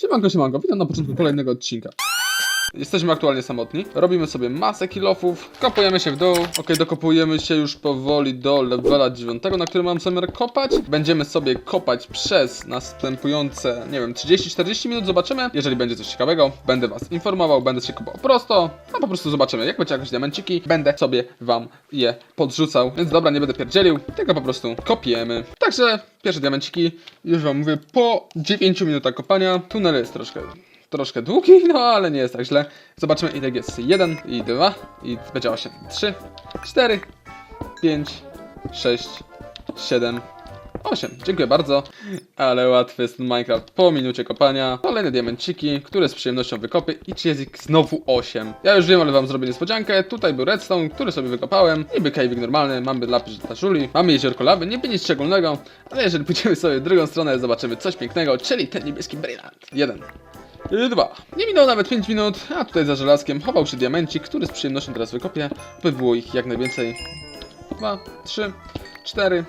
Siemanko, siemanko, witam na początku kolejnego odcinka. Jesteśmy aktualnie samotni, robimy sobie masę kilofów, kopujemy się w dół, ok, dokopujemy się już powoli do levela 9, na którym mam zamiar kopać. Będziemy sobie kopać przez następujące, nie wiem, 30-40 minut, zobaczymy. Jeżeli będzie coś ciekawego, będę was informował, będę się kopał prosto, a po prostu zobaczymy. Jak będzie jakieś diamenciki, będę sobie wam je podrzucał, więc dobra, nie będę pierdzielił, tylko po prostu kopiemy. Także pierwsze diamenciki, już wam mówię, po 9 minutach kopania, tunel jest troszkę troszkę długi, no ale nie jest tak źle. Zobaczymy ile jest 1 i 2 i będzie 8. 3, 4, 5, 6, 7, 8. Dziękuję bardzo. Ale łatwy jest Minecraft po minucie kopania. Kolejne diamenciki, które z przyjemnością wykopię i czy jest ich znowu 8. Ja już wiem, ale wam zrobię niespodziankę. Tutaj był redstone, który sobie wykopałem. Niby caving normalny, mamy lapis taszuli, mamy jeziorko lawy, niby nic szczególnego. Ale jeżeli pójdziemy sobie w drugą stronę, zobaczymy coś pięknego, czyli ten niebieski brylant. Jeden. Dwa. Nie minęło nawet 5 minut, a tutaj za żelazkiem chował się diamencik, który z przyjemnością teraz wykopię, by było ich jak najwięcej. Dwa, trzy, cztery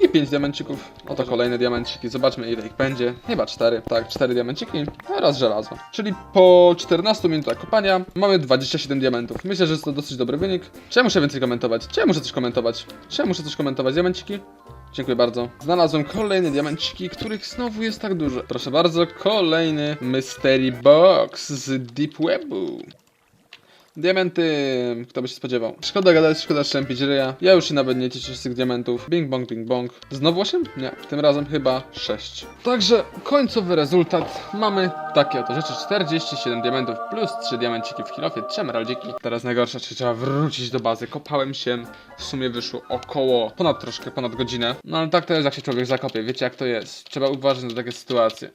i pięć diamencików. Oto kolejne diamenciki, zobaczmy ile ich będzie. Chyba cztery, tak, cztery diamenciki, a raz żelazo. Czyli po 14 minutach kopania mamy 27 diamentów. Myślę, że jest to dosyć dobry wynik. Czy ja muszę więcej komentować? Czy ja muszę coś komentować? Czy ja muszę coś komentować? Diamenciki? Dziękuję bardzo. Znalazłem kolejne diamenciki, których znowu jest tak dużo. Proszę bardzo, kolejny Mystery Box z Deep Webu. Diamenty, kto by się spodziewał. Szkoda gadać, szkoda szczępić ryja. Ja już się nawet nie cieszę z tych diamentów. Bing bong, bing bong. Znowu 8? Nie, tym razem chyba 6. Także końcowy rezultat mamy takie oto rzeczy. 47 diamentów plus 3 diamenciki w kilofie, 3 emeraldziki. Teraz najgorsza, czy trzeba wrócić do bazy. Kopałem się, w sumie wyszło około, ponad troszkę, ponad godzinę. No ale tak to jest, jak się człowiek zakopie. Wiecie jak to jest. Trzeba uważać na takie sytuacje.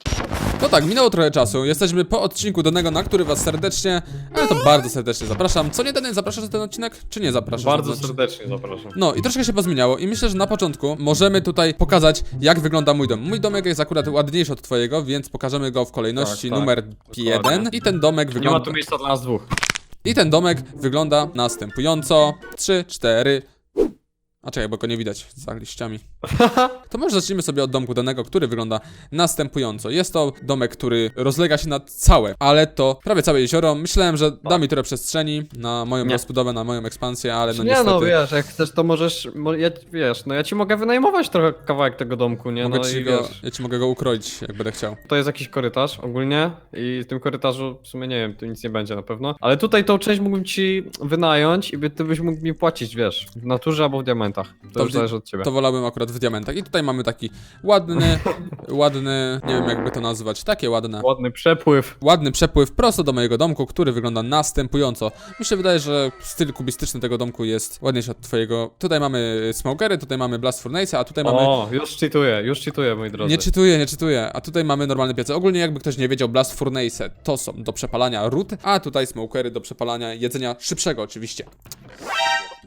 No tak, minęło trochę czasu. Jesteśmy po odcinku danego, na który was serdecznie, ale to bardzo serdecznie zapraszam. Co nie dany, zapraszasz na ten odcinek? Czy nie zapraszasz? Bardzo serdecznie zapraszam. no i troszkę się pozmieniało i myślę, że na początku możemy tutaj pokazać jak wygląda mój dom. Mój domek jest akurat ładniejszy od twojego, więc pokażemy go w kolejności Tak, tak, numer dokładnie. 1 i ten domek Nie ma wygląda tu miejsca dla nas dwóch. i ten domek wygląda następująco. 3 4 a czekaj, bo go nie widać za liściami. To może zacznijmy sobie od domku danego, który wygląda następująco. Jest to domek, który rozlega się na całe, ale to prawie całe jezioro. Myślałem, że da mi trochę przestrzeni na moją Nie. rozbudowę, na moją ekspansję, ale no nie niestety. no, wiesz, jak chcesz to możesz, mo- ja, wiesz, no ja ci mogę wynajmować trochę kawałek tego domku, nie? Mogę no ci i go, wiesz, ja ci mogę go ukroić, jak będę chciał. to jest jakiś korytarz ogólnie i w tym korytarzu w sumie nie wiem, tu nic nie będzie na pewno, ale tutaj tą część mógłbym ci wynająć i by, ty byś mógł mi płacić, wiesz, w naturze albo w diamentach. To, To już zależy od ciebie. To wolałbym akurat w diamentach. I tutaj mamy taki ładny, ładny, nie wiem jakby to nazwać, takie ładne. Ładny przepływ. Ładny przepływ prosto do mojego domku, który wygląda następująco. Mi się wydaje, że styl kubistyczny tego domku jest ładniejszy od twojego. Tutaj mamy smokery, tutaj mamy blast furnace, a tutaj mamy... O, już czytuję, już czytuję, moi drodzy. Nie czytuję, nie czytuję. A tutaj mamy normalne piece. Ogólnie jakby ktoś nie wiedział, blast furnace to są do przepalania ród, a tutaj smokery do przepalania jedzenia szybszego oczywiście.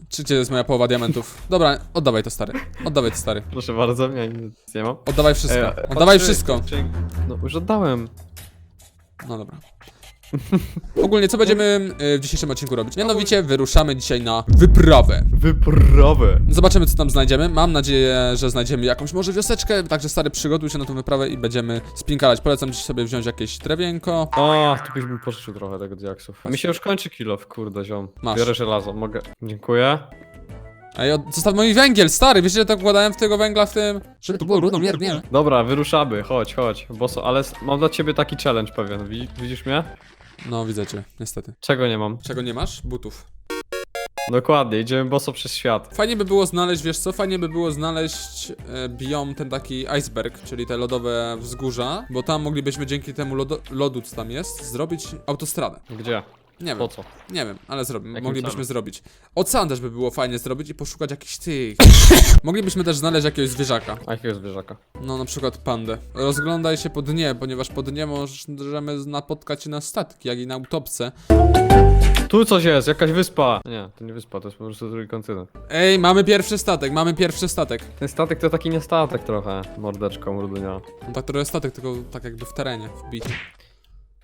Czy gdzie jest moja połowa diamentów? Dobra, oddawaj to stary. Oddawaj to stary. Proszę bardzo, ja nic nie mam. Oddawaj wszystko. E, Oddawaj wszystko. czy- No już oddałem. No dobra. Ogólnie co będziemy y, w dzisiejszym odcinku robić? Mianowicie wyruszamy dzisiaj na wyprawę. Wyprawę. Zobaczymy co tam znajdziemy. Mam nadzieję, że znajdziemy jakąś może wioseczkę, także stary przygotuj się na tą wyprawę i będziemy spinkalać. Polecam ci sobie wziąć jakieś drewienko. O, tu byś mi pożyczył trochę tego diaksów. Mi się już kończy kilof, kurde ziom. Masz. Biorę żelazo, mogę. Dziękuję. Ej, od- zostaw mój węgiel, stary, wiecie, że tak układałem w tego węgla w tym? Żeby to było równomiernie. Dobra, wyruszamy, chodź, chodź. Boso, ale s- mam dla ciebie taki challenge pewien. Wi- Widzisz mnie? No, widzę cię, niestety. Czego nie mam? Czego nie masz? Butów. Dokładnie, idziemy boso przez świat. Fajnie by było znaleźć, wiesz co, fajnie by było znaleźć e, biom ten taki iceberg, czyli te lodowe wzgórza, bo tam moglibyśmy dzięki temu lodo, lodu, co tam jest, zrobić autostradę. Gdzie? Nie wiem, Po co? nie wiem, ale zrobimy. Jakim Moglibyśmy celem? zrobić. Ocean też by było fajnie zrobić i poszukać jakichś tych. moglibyśmy też znaleźć jakiegoś zwierzaka. A jakiego zwierzaka? No, na przykład pandę. Rozglądaj się po dnie, ponieważ po dnie możemy napotkać się na statki, jak i na utopce. Tu coś jest, jakaś wyspa. Nie, to nie wyspa, to jest po prostu drugi kontynent. Ej, mamy pierwszy statek, mamy pierwszy statek. Ten statek to taki nie statek trochę. Mordeczką, mrudunia. No tak, to jest statek, tylko tak jakby w terenie, wbity.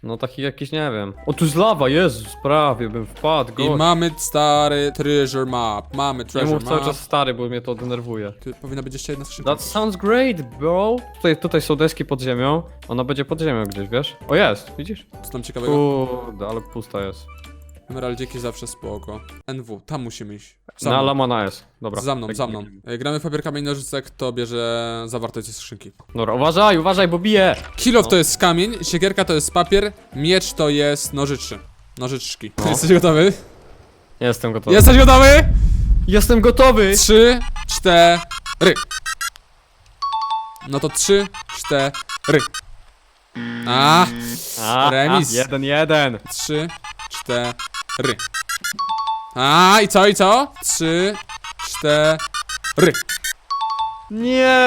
No taki jakiś, nie wiem. O, tu jest lawa, Jezus, prawie bym wpadł, I gość. mamy stary treasure map. Mamy Nie treasure mów cały map. czas stary, bo mnie to denerwuje. Tu powinna być jeszcze jedna skrzynka. That sounds great, bro. Tutaj, tutaj są deski pod ziemią. Ona będzie pod ziemią gdzieś, wiesz? O, jest, widzisz? Co tam ciekawego? Kurde, ale pusta jest. Emeraldziki zawsze spoko. NW, tam musimy iść. Za Na mną. lama na S. Dobra. Za mną, Tak, za mną. E, Gramy w papier, kamień, nożyce, kto bierze zawartość ze skrzynki. Dobra, uważaj, uważaj, bo bije! Kilof No. to jest kamień, siekierka to jest papier, miecz to jest nożyczki. Nożyczki. No. Jesteś gotowy? Jestem gotowy. Jesteś gotowy? Jestem gotowy! Trzy, cztery. No to trzy, cztery. A, A, Remis. A, jeden, jeden. trzy, cztery. A, i co, i co? Trzy, cztery. Nie!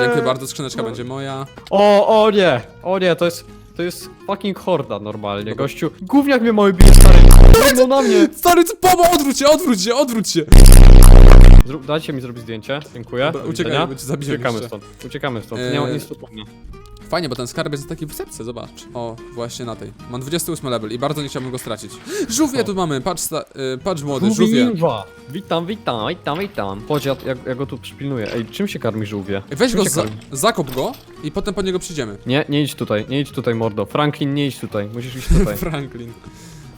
Dziękuję bardzo, skrzyneczka będzie moja. O, o nie! O nie, to jest... To jest fucking horda normalnie, gościu. Gówniak mnie mały bije, stary. No na mnie! Stary, co, pomo, odwróć się, odwróć się, odwróć się. Zrób, dajcie mi zrobić zdjęcie, dziękuję. Dobra, Do uciekaj, widzenia. bo cię zabiję Uciekamy jeszcze. stąd, uciekamy stąd, nie ma Eee. nic tu po mnie. Fajnie, bo ten skarb jest na takiej wysepce, zobacz. O, właśnie na tej. Mam 28 level i bardzo nie chciałbym go stracić. Żółwie O. tu mamy, patrz, sta, y, patrz młody, żółwie. Witam, witam, witam, witam. Chodź, ja, ja, ja go tu przypilnuję. Ej, czym się karmi żółwie? Weź Czym go, się za, karmi? zakop go i potem po niego przyjdziemy. Nie, nie idź tutaj, nie idź tutaj, mordo. Franklin, nie idź tutaj, musisz iść tutaj. Franklin.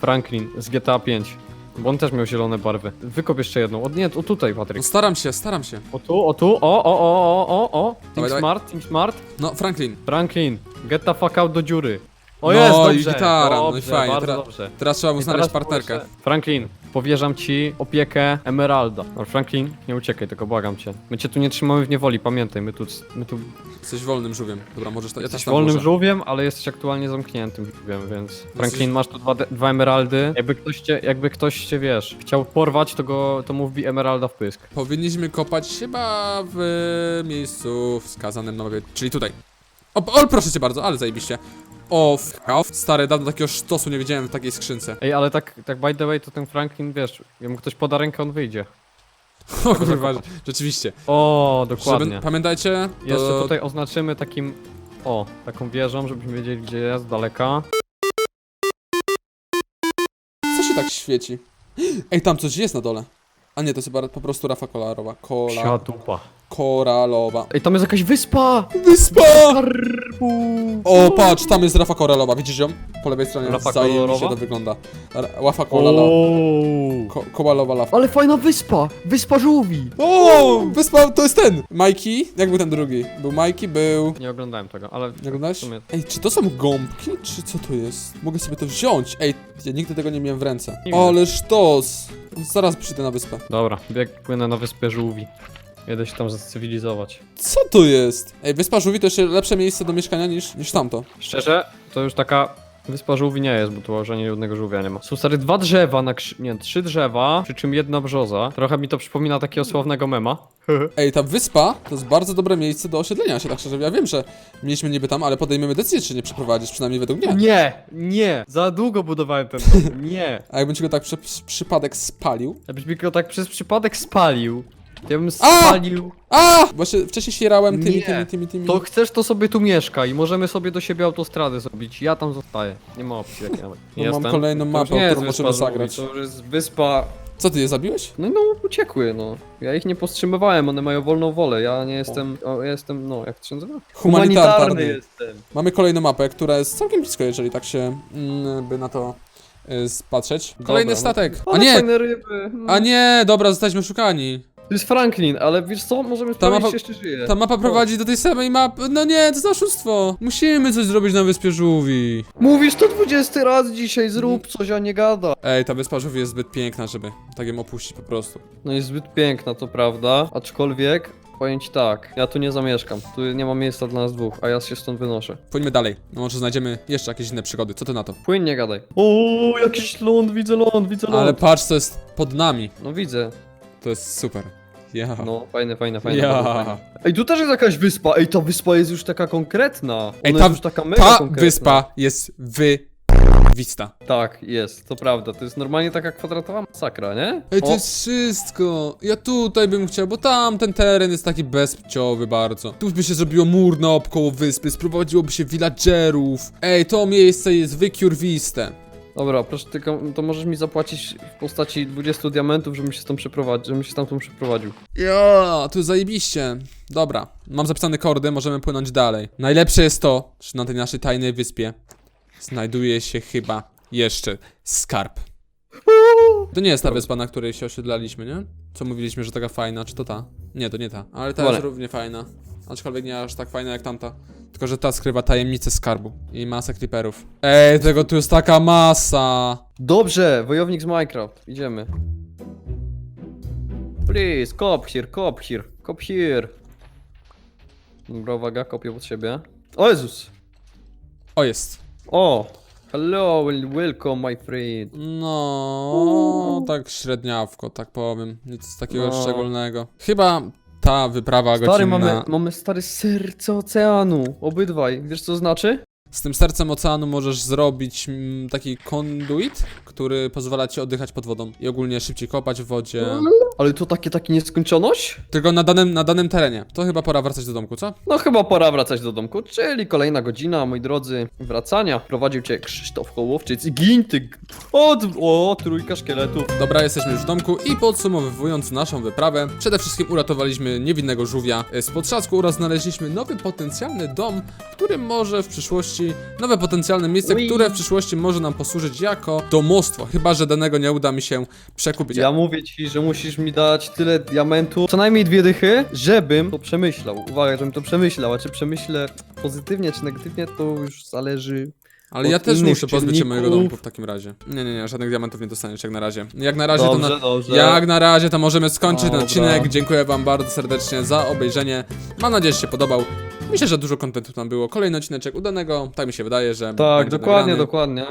Franklin z GTA 5. Bo on też miał zielone barwy. Wykop jeszcze jedną. O nie, o tutaj, No Patryk. staram się, staram się. O tu, o tu, o, o, o, o, o, o. Think Dawaj, dawaj. smart, think smart. No, Franklin. Franklin, get the fuck out do dziury. O No jest, i dobrze, gitara, no i dobrze, fajnie, bardzo teraz- dobrze. Teraz trzeba mu I znaleźć teraz partnerkę. proszę. Franklin, powierzam ci opiekę Emeralda. No, Franklin, nie uciekaj, tylko błagam cię. My cię tu nie trzymamy w niewoli, pamiętaj, my tu, my tu Jesteś wolnym żółwiem. Dobra, możesz to. Ja też jesteś tam wolnym włożę. żółwiem, ale jesteś aktualnie zamkniętym żółwiem, więc... Franklin, masz tu dwa, de- dwa emeraldy. Jakby ktoś cię, jakby ktoś cię, wiesz, chciał porwać, to go, to mu wbij emeralda w pysk. Powinniśmy kopać chyba w miejscu wskazanym na mapie, czyli tutaj. O, o, proszę cię bardzo, ale zajebiście. O, f- stary, dawno takiego sztosu nie widziałem w takiej skrzynce. Ej, ale tak, tak by the way, to ten Franklin, wiesz, jemu ktoś poda rękę, on wyjdzie. O kurwa, rzeczywiście. O, dokładnie. Żeby, pamiętajcie, to... Jeszcze tutaj oznaczymy takim, o, taką wieżą, żebyśmy wiedzieli, gdzie jest, z daleka. Co się tak świeci? Ej, tam coś jest na dole. A nie, to jest chyba po prostu rafa kolorowa. Kola... Psia dupa. Koralowa. Ej, tam jest jakaś wyspa! Wyspa! O, patrz, tam jest rafa koralowa, widzisz ją? Po lewej stronie. Rafa Zajebiście kolorowa? to wygląda. Ra- Łafa kolala. Ko kołalowa lawa. Ale fajna wyspa! Wyspa żółwi! O, wyspa, to jest ten! Majki? Jak był ten drugi? Był Majki, był... Nie oglądałem tego, ale Nie w sumie... Ej, czy to są gąbki, czy co to jest? Mogę sobie to wziąć. Ej, ja nigdy tego nie miałem w ręce. Nigdy. Ale sztos! Zaraz przyjdę na wyspę. Dobra, bieg płynę na wyspę żółwi. Jedę się tam zacywilizować. Co to jest? Ej, wyspa żółwi to jeszcze lepsze miejsce do mieszkania niż, niż tamto. Szczerze, to już taka wyspa żółwi nie jest, bo tu żadnego jednego żółwia nie ma. Są stary dwa drzewa na krzy... nie, trzy drzewa, przy czym jedna brzoza. Trochę mi to przypomina takiego sławnego mema. Ej, ta wyspa to jest bardzo dobre miejsce do osiedlenia się, tak szczerze. Ja wiem, że mieliśmy niby tam, ale podejmiemy decyzję, czy nie przeprowadzić, przynajmniej według mnie. Nie, nie, za długo budowałem ten dom, nie. A jakbym ci go tak przy, przypadek spalił. Jakbyś mi go tak przez przypadek spalił, ja bym spalił. A! Właśnie wcześniej sierałem tymi, Nie. tymi, tymi, tymi. To chcesz, to sobie tu mieszka i możemy sobie do siebie autostradę zrobić. Ja tam zostaję. Nie ma opcji jakiej nawet. No mam kolejną mapę, o którą możemy zagrać. To już jest wyspa... Co ty je zabiłeś? No, no, uciekły, no. Ja ich nie powstrzymywałem, one mają wolną wolę. Ja nie jestem, o, ja jestem, no, jak to się nazywa? Humanitarny. jestem. Mamy kolejną mapę, która jest całkiem blisko, jeżeli tak się mm, by na to y, spatrzeć. Kolejny Dobra, no. statek. A Ale nie! fajne ryby. A nie, dobra, zostaliśmy szukani. To jest Franklin, ale wiesz co, możemy Ta sprawdzić, mapa- czy jeszcze żyje. Ta mapa prowadzi do tej samej mapy. No nie, to jest oszustwo. Musimy coś zrobić na wyspie żółwi. Mówisz to 20 raz dzisiaj, zrób coś, a nie gada. Ej, ta wyspa żółwi jest zbyt piękna, żeby tak ją opuścić po prostu. No jest zbyt piękna, to prawda, aczkolwiek powiem ci tak, ja tu nie zamieszkam, tu nie ma miejsca dla nas dwóch, a ja się stąd wynoszę. Pójdźmy dalej. No może znajdziemy jeszcze jakieś inne przygody. Co ty na to? Płynnie gadaj. O, jakiś ląd, widzę ląd, widzę ląd. Ale patrz, co jest pod nami. No widzę, To jest super. Ja. no fajne, fajne, fajne. Ja. bardzo fajne. Ej, tu też jest jakaś wyspa, ej, ta wyspa jest już taka konkretna. Ona Ej, jest ta- już taka mega Ta konkretna. wyspa jest wy... Vista. Tak, jest, to prawda. To jest normalnie taka kwadratowa masakra, nie? Ej, to O, jest wszystko. Ja tutaj bym chciał, bo tam ten teren jest taki bezpciowy bardzo. Tu by się zrobiło mur naokoło wyspy, sprowadziłoby się villagerów. Ej, to miejsce jest wykurwiste. Dobra, proszę tylko, to możesz mi zapłacić w postaci 20 diamentów, żebym się stąd przeprowadził, żebym się stamtąd przeprowadził. Ja, tu zajebiście. Dobra, mam zapisane kordy, możemy płynąć dalej. Najlepsze jest to, że na tej naszej tajnej wyspie znajduje się chyba jeszcze skarb. To nie jest ta wyspa, na której się osiedlaliśmy, nie? Co mówiliśmy, że taka fajna, czy to ta? Nie, to nie ta, ale ta Wolę. jest równie fajna. Aczkolwiek nie aż tak fajna jak tamta. Tylko, że ta skrywa tajemnicę skarbu i masę creeperów. Ej, tego tu jest taka masa! Dobrze, wojownik z Minecraft, idziemy. Please, kop here, kop here, kop here. Dobra, uwaga, kopię pod siebie. O Jezus! O, jest. O! Hello, and welcome my friend. No, tak średniawko, tak powiem. Nic takiego No. szczególnego. Chyba ta wyprawa Stary, godzinna... mamy, mamy stary serce oceanu, obydwaj. Wiesz co znaczy? Z tym sercem oceanu możesz zrobić mm, taki conduit, który pozwala ci oddychać pod wodą i ogólnie szybciej kopać w wodzie. Ale to takie, takie nieskończoność? Tylko na danym, na danym terenie. To chyba pora wracać do domku, co? No chyba pora wracać do domku, czyli kolejna godzina, moi drodzy, wracania. Prowadził cię Krzysztof Hołowczyc i gin ty... O, d- o, trójka szkieletów. Dobra, jesteśmy już w domku i podsumowując naszą wyprawę, przede wszystkim uratowaliśmy niewinnego żółwia z potrzasku oraz znaleźliśmy nowy potencjalny dom, który może w przyszłości, nowe potencjalne miejsce, które w przyszłości może nam posłużyć jako domostwo, chyba że danego nie uda mi się przekupić. Ja mówię ci, że musisz mi dać tyle diamentu, co najmniej dwie dychy, żebym to przemyślał. Uwaga, żebym to przemyślał, a czy przemyślę pozytywnie, czy negatywnie, to już zależy... Ale ja też muszę pozbyć się mojego domku w takim razie. Nie, nie, nie, żadnych diamentów nie dostaniesz jak na razie. Jak na razie to na... dobrze. Jak na razie to możemy skończyć ten odcinek. Dziękuję wam bardzo serdecznie za obejrzenie. Mam nadzieję, że się podobał. Myślę, że dużo kontentu tam było. Kolejny odcineczek udanego. Tak mi się wydaje, że. Tak, będzie dokładnie, nagrany. dokładnie.